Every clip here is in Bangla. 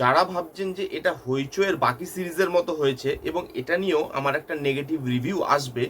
যারা ভাবছেন যে এটা হইচয়ের বাকি সিরিজের মতো হয়েছে এবং এটা নিয়েও আমার একটা নেগেটিভ রিভিউ আসবে,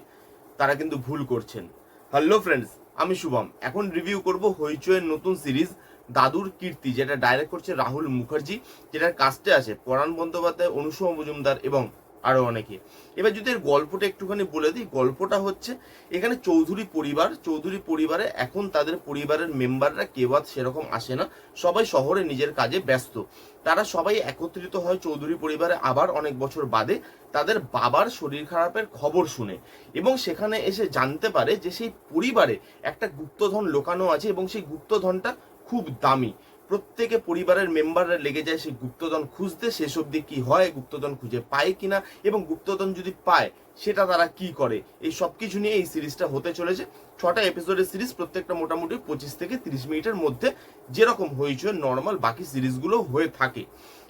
তারা কিন্তু ভুল করছেন। হ্যালো ফ্রেন্ডস আমি শুভম। এখন রিভিউ করব হইচয়ের নতুন সিরিজ দাদুর কীর্তি, যেটা ডাইরেক্ট করছে রাহুল মুখার্জি, যেটার কাস্টে আছে পরাণ বন্দ্যোপাধ্যায় অনুসম মজুমদার এবং আরও অনেকে। এবার যদি এর গল্পটা একটুখানি বলে দিই, গল্পটা হচ্ছে এখানে চৌধুরী পরিবার, চৌধুরী পরিবারে এখন তাদের পরিবারের মেম্বাররা কেউ সেরকম আসে না। সবাই শহরে নিজের কাজে ব্যস্ত। তারা সবাই একত্রিত হয় চৌধুরী পরিবারে আবার অনেক বছর বাদে তাদের বাবার শরীর খারাপের খবর শুনে এবং সেখানে এসে জানতে পারে যে সেই পরিবারে একটা গুপ্তধন লোকানো আছে এবং সেই গুপ্তধনটা খুব দামি। প্রত্যেকে পরিবারের মেম্বাররা লেগে যায় সেই গুপ্তধন খুঁজতে, শেষ অবধি কি হয়, গুপ্তধন খুঁজে পায় কিনা এবং গুপ্তধন যদি পায়, সেটা তারা কি করে? এই সব কিছু নিয়ে এই সিরিজটা হতে চলেছে। ছটা এপিসোডের সিরিজ প্রত্যেকটা মোটামুটি পঁচিশ থেকে তিরিশ মিনিটের মধ্যে যেরকম হয়েছে নর্মাল বাকি সিরিজগুলো হয়ে থাকে।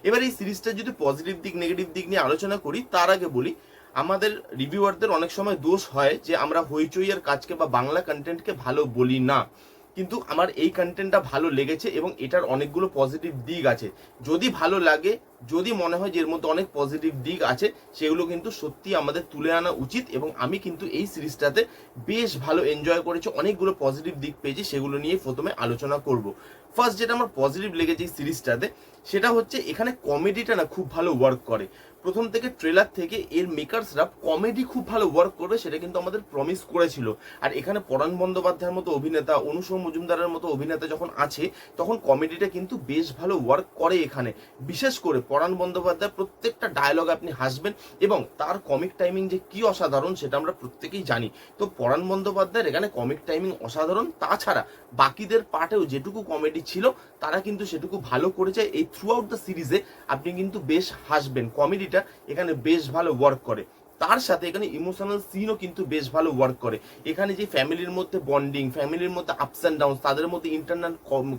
এবার এই সিরিজটা যদি পজিটিভ দিক নেগেটিভ দিক নিয়ে আলোচনা করি, তার আগে বলি, আমাদের রিভিউয়ারদের অনেক সময় দোষ হয় যে আমরা হইচইয়ের কাজকে বা বাংলা কন্টেন্টকে ভালো বলি না। কিন্তু আমার এই কন্টেন্টটা ভালো লেগেছে এবং এটার অনেকগুলো পজিটিভ দিক আছে। যদি ভালো লাগে যদি মনে হয় যে এর মধ্যে অনেক পজিটিভ দিক আছে, সেগুলো কিন্তু সত্যি আমাদের তুলে আনা উচিত এবং আমি কিন্তু এই সিরিজটাতে বেশ ভালো এনজয় করেছি, অনেকগুলো পজিটিভ দিক পেয়েছি, সেগুলো নিয়ে প্রথমে আলোচনা করব। ফার্স্ট যেটা আমার পজিটিভ লেগেছে এই সিরিজটাতে, সেটা হচ্ছে এখানে কমেডিটা না খুব ভালো ওয়ার্ক করে। প্রথম থেকে ট্রেলার থেকে এর মেকার্সরা কমেডি খুব ভালো ওয়ার্ক করবে সেটা কিন্তু আমাদের প্রমিস করেছিল। আর এখানে পরাণ বন্দ্যোপাধ্যায়ের মতো অভিনেতা অনুসম মজুমদারের মতো অভিনেতা যখন আছে, তখন কমেডিটা কিন্তু বেশ ভালো ওয়ার্ক করে এখানে। বিশেষ করে পরাণ বন্দ্যোপাধ্যায়, প্রত্যেকটা ডায়লগ আপনি হাসবেন এবং তার কমিক টাইমিং যে কি অসাধারণ সেটা আমরা প্রত্যেকেই জানি। তো পরাণ বন্দ্যোপাধ্যায়ের এখানে কমিক টাইমিং অসাধারণ, তাছাড়া বাকিদের পার্টেও যেটুকু কমেডি ছিল, তারা কিন্তু সেটুকু ভালো করেছে। এই থ্রু আউট দ্য সিরিজে আপনি কিন্তু বেশ হাসবেন। কমেডিটা এখানে বেশ ভালো ওয়ার্ক করে। তার সাথে এখানে ইমোশনাল সিনও কিন্তু বেশ ভালো ওয়ার্ক করে। এখানে যে ফ্যামিলির মধ্যে বন্ডিং ফ্যামিলির মধ্যে আপস অ্যান্ড ডাউন তাদের মধ্যে ইন্টারনাল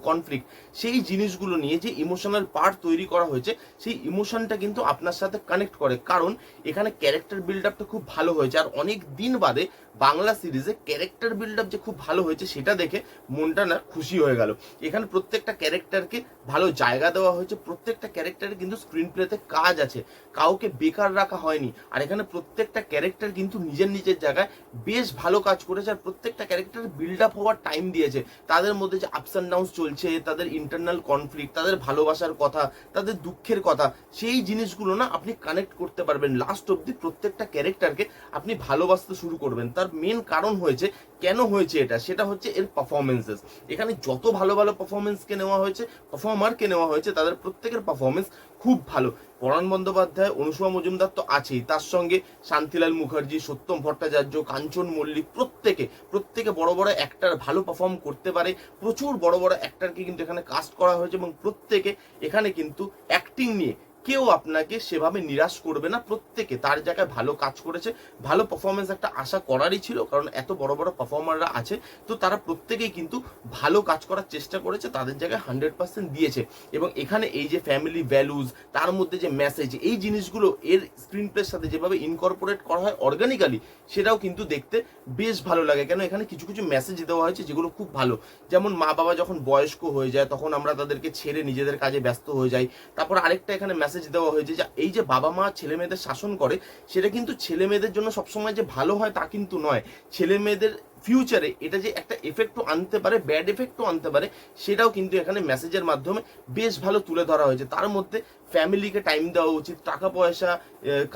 কনফ্লিক্ট সেই জিনিসগুলো নিয়ে যে ইমোশনাল পার্ট তৈরি করা হয়েছে, সেই ইমোশনটা কিন্তু আপনার সাথে কানেক্ট করে। কারণ এখানে ক্যারেক্টার বিল্ড আপটা খুব ভালো হয়েছে। আর অনেক দিন বাদে বাংলা সিরিজে ক্যারেক্টার বিল্ড আপ যে খুব ভালো হয়েছে, সেটা দেখে মনটা না খুশি হয়ে গেল। এখানে প্রত্যেকটা ক্যারেক্টারকে ভালো জায়গা দেওয়া হয়েছে। প্রত্যেকটা ক্যারেক্টারে কিন্তু স্ক্রিন প্লেতে কাজ আছে। কাউকে বেকার রাখা হয়নি। আর এখানে প্রত্যেকটা ক্যারেক্টার কিন্তু নিজের নিজের জায়গায় বেশ ভালো কাজ করেছে আর প্রত্যেকটা ক্যারেক্টার বিল্ড আপ হওয়ার টাইম দিয়েছে। তাদের মধ্যে যে আপস অ্যান্ড ডাউন চলছে, তাদের ইন্টারনাল কনফ্লিক্ট তাদের ভালোবাসার কথা, তাদের দুঃখের কথা, সেই জিনিসগুলো না আপনি কানেক্ট করতে পারবেন। লাস্ট অব্দি প্রত্যেকটা ক্যারেক্টারকে আপনি ভালোবাসতে শুরু করবেন। তার মেন কারণ হয়েছে কেন হয়েছে এটা? সেটা হচ্ছে এর পারফরমেন্সেস এখানে যত ভালো ভালো পারফরমেন্সকে নেওয়া হয়েছে পারফর্মারকে নেওয়া হয়েছে, তাদের প্রত্যেকের পারফরমেন্স খুব ভালো। পরাণ বন্দ্যোপাধ্যায় অনুসুয়া মজুমদার তো আছেই। তার সঙ্গে শান্তিলাল মুখার্জি, সত্যম ভট্টাচার্য, কাঞ্চন মল্লিক প্রত্যেকে প্রত্যেকে বড় বড় অ্যাক্টার ভালো পারফর্ম করতে পারে। প্রচুর বড় বড় অ্যাক্টারকে কিন্তু এখানে কাস্ট করা হয়েছে এবং প্রত্যেকে এখানে কিন্তু অ্যাক্টিং নিয়ে কেউ আপনাকে সেভাবে নিরাশ করবে না প্রত্যেকে। তার জায়গায় ভালো কাজ করেছে, ভালো পারফরমেন্স একটা আশা করারই ছিল, কারণ এত বড় বড় পারফর্মাররা আছে, তো তারা প্রত্যেকেই কিন্তু ভালো কাজ করার চেষ্টা করেছে, তাদের জায়গায় হান্ড্রেড পার্সেন্ট দিয়েছে। এবং এখানে এই যে ফ্যামিলি ভ্যালুজ তার মধ্যে যে মেসেজ এই জিনিসগুলো এর স্ক্রিন প্লের সাথে যেভাবে ইনকর্পোরেট করা হয় অর্গানিক্যালি সেটাও কিন্তু দেখতে বেশ ভালো লাগে। কেন এখানে কিছু কিছু মেসেজ দেওয়া হয়েছে যেগুলো খুব ভালো। যেমন মা বাবা যখন বয়স্ক হয়ে যায়, তখন আমরা তাদেরকে ছেড়ে নিজেদের কাজে ব্যস্ত হয়ে যাই। তারপর আরেকটা এখানে মেসেজ দেওয়া হয়েছে যে, এই যে বাবা মা ছেলে মেয়েদের শাসন করে, সেটা কিন্তু ছেলে মেয়েদের জন্য সবসময় যে ভালো হয় তা কিন্তু নয়। ছেলে মেয়েদের ফিউচারে এটা যে একটা এফেক্টও আনতে পারে ব্যাড এফেক্টও আনতে পারে, সেটাও কিন্তু এখানে মেসেজের মাধ্যমে বেশ ভালো তুলে ধরা হয়েছে। তার মধ্যে ফ্যামিলিকে টাইম দেওয়া উচিত, টাকা পয়সা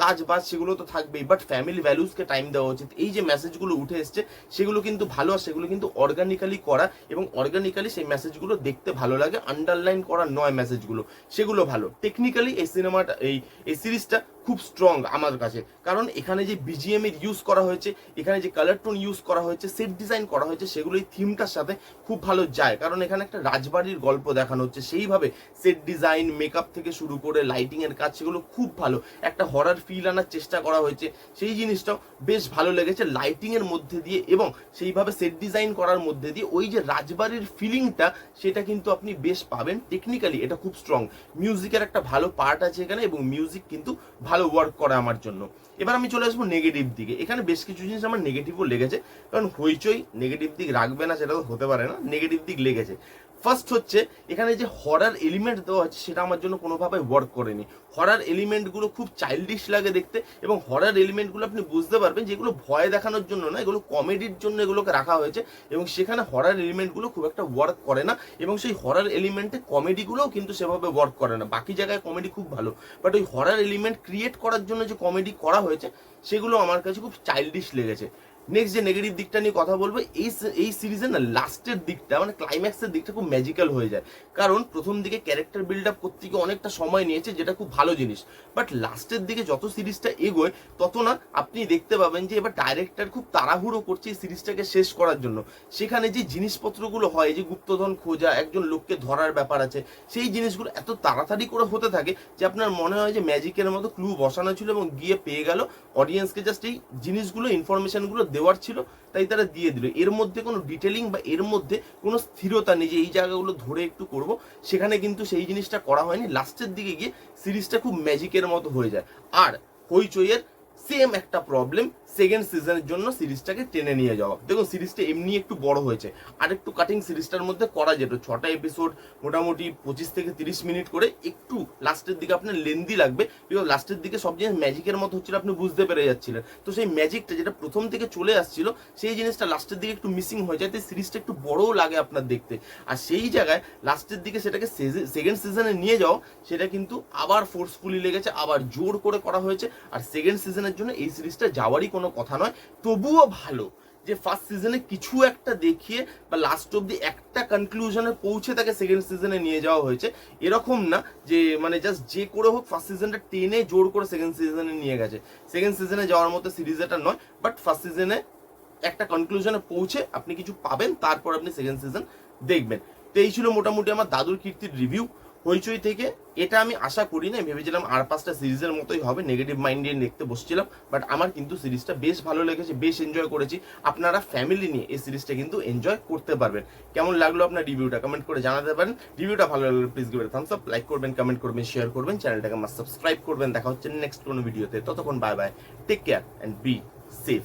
কাজ বাজ সেগুলো তো থাকবেই বাট ফ্যামিলি ভ্যালুসকে টাইম দেওয়া উচিত। এই যে মেসেজগুলো উঠে এসছে, সেগুলো কিন্তু ভালো আর সেগুলো কিন্তু অর্গানিক্যালি করা এবং অর্গানিক্যালি সেই মেসেজগুলো দেখতে ভালো লাগে। আন্ডারলাইন করা নয় মেসেজগুলো সেগুলো ভালো। টেকনিক্যালি এই সিনেমাটা এই এই সিরিজটা খুব স্ট্রং আমার কাছে। কারণ এখানে যে বিজিএম এর ইউজ করা হয়েছে, এখানে যে কালার টোন ইউজ করা হয়েছে সেট ডিজাইন করা হয়েছে, সেগুলো এই থিমটার সাথে খুব ভালো যায়। কারণ এখানে একটা রাজবাড়ির গল্প দেখানো হচ্ছে। সেইভাবে সেট ডিজাইন মেকআপ থেকে শুরু করে লাইটিং এর কাজ, সেগুলো খুব ভালো। একটা হরার ফিল আনার চেষ্টা করা হয়েছে। সেই জিনিসটাও বেশ ভালো লেগেছে লাইটিং এর মধ্যে দিয়ে এবং সেইভাবে সেট ডিজাইন করার মধ্যে দিয়ে ওই যে রাজবাড়ির ফিলিংটা সেটা কিন্তু আপনি বেশ পাবেন। টেকনিক্যালি এটা খুব স্ট্রং মিউজিকের একটা ভালো পার্ট আছে এখানে এবং মিউজিক কিন্তু ভালো ওয়ার্ক করে আমার জন্য। এবার আমি চলে আসব নেগেটিভ দিকে। এখানে বেশ কিছু জিনিস আমার নেগেটিভও লেগেছে। কারণ হইচই নেগেটিভ দিক রাখবে না, সেটা তো হতে পারে না। নেগেটিভ দিক লেগেছে। ফার্স্ট হচ্ছে, এখানে যে হরার এলিমেন্ট দেওয়া হচ্ছে সেটা আমার জন্য কোনোভাবে ওয়ার্ক করেনি। হরার এলিমেন্টগুলো খুব চাইল্ডিশ লাগে দেখতে এবং হরার এলিমেন্টগুলো আপনি বুঝতে পারবেন যেগুলো ভয় দেখানোর জন্য না, এগুলো কমেডির জন্য এগুলোকে রাখা হয়েছে এবং সেখানে হরার এলিমেন্টগুলো খুব একটা ওয়ার্ক করে না এবং সেই হরার এলিমেন্টে কমেডিগুলোও কিন্তু সেভাবে ওয়ার্ক করে না। বাকি জায়গায় কমেডি খুব ভালো। বাট ওই হরার এলিমেন্ট ক্রিয়েট করার জন্য যে কমেডি করা হয়েছে, সেগুলো আমার কাছে খুব চাইল্ডিশ লেগেছে। নেক্সট যে নেগেটিভ দিকটা নিয়ে কথা বলব, এই এই সিরিজের না লাস্টের দিকটা মানে ক্লাইম্যাক্সের দিকটা খুব ম্যাজিক্যাল হয়ে যায়। কারণ প্রথম দিকে ক্যারেক্টার বিল্ড আপ করতে গিয়ে অনেকটা সময় নিয়েছে, যেটা খুব ভালো জিনিস। বাট লাস্টের দিকে যত সিরিজটা এগোয়, তত না আপনি দেখতে পাবেন যে এবার ডাইরেক্টর খুব তাড়াহুড়ো করছে এই সিরিজটাকে শেষ করার জন্য। সেখানে যে জিনিসপত্রগুলো হয় যে গুপ্তধন খোঁজা, একজন লোককে ধরার ব্যাপার আছে, সেই জিনিসগুলো এত তাড়াতাড়ি করে হতে থাকে যে আপনার মনে হয় যে ম্যাজিকের মতো ক্লু বসানো ছিল এবং গিয়ে পেয়ে গেল। অডিয়েন্সকে জাস্ট এই জিনিসগুলো ইনফরমেশনগুলো দেওয়ার ছিল, তাই তারা দিয়ে দিল। এর মধ্যে কোনো ডিটেলিং বা এর মধ্যে কোনো স্থিরতা নেই যে এই জায়গাগুলো ধরে একটু করব। সেখানে কিন্তু সেই জিনিসটা করা হয়নি। লাস্টের দিকে গিয়ে সিরিজটা খুব ম্যাজিকের মতো হয়ে যায়। আর হইচইয়ের সেম একটা প্রবলেম সেকেন্ড সিজনের জন্য সিরিজটাকে টেনে নিয়ে যাওয়া। দেখুন, সিরিজটা এমনি একটু বড় হয়েছে। আর একটু কাটিং সিরিজটার মধ্যে করা যেত। ছটা এপিসোড মোটামুটি পঁচিশ থেকে তিরিশ মিনিট করে একটু লাস্টের দিকে আপনার লেন্দি লাগবে। বিকজ লাস্টের দিকে সব জিনিস ম্যাজিকের মতো হচ্ছিল, আপনি বুঝতে পেরে যাচ্ছিলেন। তো সেই ম্যাজিকটা যেটা প্রথম থেকে চলে আসছিল, সেই জিনিসটা লাস্টের দিকে একটু মিসিং হয়ে যায়, তাই সিরিজটা একটু বড়ও লাগে আপনার দেখতে। আর সেই জায়গায় লাস্টের দিকে সেটাকে সেকেন্ড সিজনে নিয়ে যাও সেটা কিন্তু আবার ফোর্সফুলি লেগেছে, আবার জোর করে করা হয়েছে। আর সেকেন্ড সিজনের জন্য এই সিরিজটা যাওয়ারই কোনো কথা নয়, তবুও ভালো যে ফার্স্ট সিজনে কিছু একটা দেখিয়ে বা লাস্ট অব্দি একটা কনক্লুশনে পৌঁছে তাকে সেকেন্ড সিজনে নিয়ে যাওয়া হয়েছে। এরকম না যে মানে জাস্ট যে করে হোক ফার্স্ট সিজনটা টেনে জোর করে সেকেন্ড সিজনে নিয়ে গেছে। সেকেন্ড সিজনে যাওয়ার মতো সিরিজ এটা নয় বাট ফার্স্ট সিজনে একটা কনক্লুশনে পৌঁছে আপনি কিছু পাবেন, তারপর আপনি সেকেন্ড সিজন দেখবেন। তো এই ছিল মোটামুটি আমার দাদুর কীর্তির রিভিউ হইচই থেকে। এটা আমি আশা করি না ভেবেছিলাম আর পাঁচটা সিরিজের মতোই হবে নেগেটিভ মাইন্ড নিয়ে দেখতে বসছিলাম বাট আমার কিন্তু সিরিজটা বেশ ভালো লেগেছে, বেশ এনজয় করেছি। আপনারা ফ্যামিলি নিয়ে এই সিরিজটা কিন্তু এনজয় করতে পারবেন। কেমন লাগল আপনার রিভিউটা কমেন্ট করে জানাতে পারেন। রিভিউটা ভালো লাগলে please give thumbs up like করবেন কমেন্ট করবেন শেয়ার করবেন চ্যানেলটাকে আমার সাবস্ক্রাইব করবেন। দেখা হচ্ছে নেক্সট কোনো ভিডিওতে ততক্ষণ bye bye take care and be safe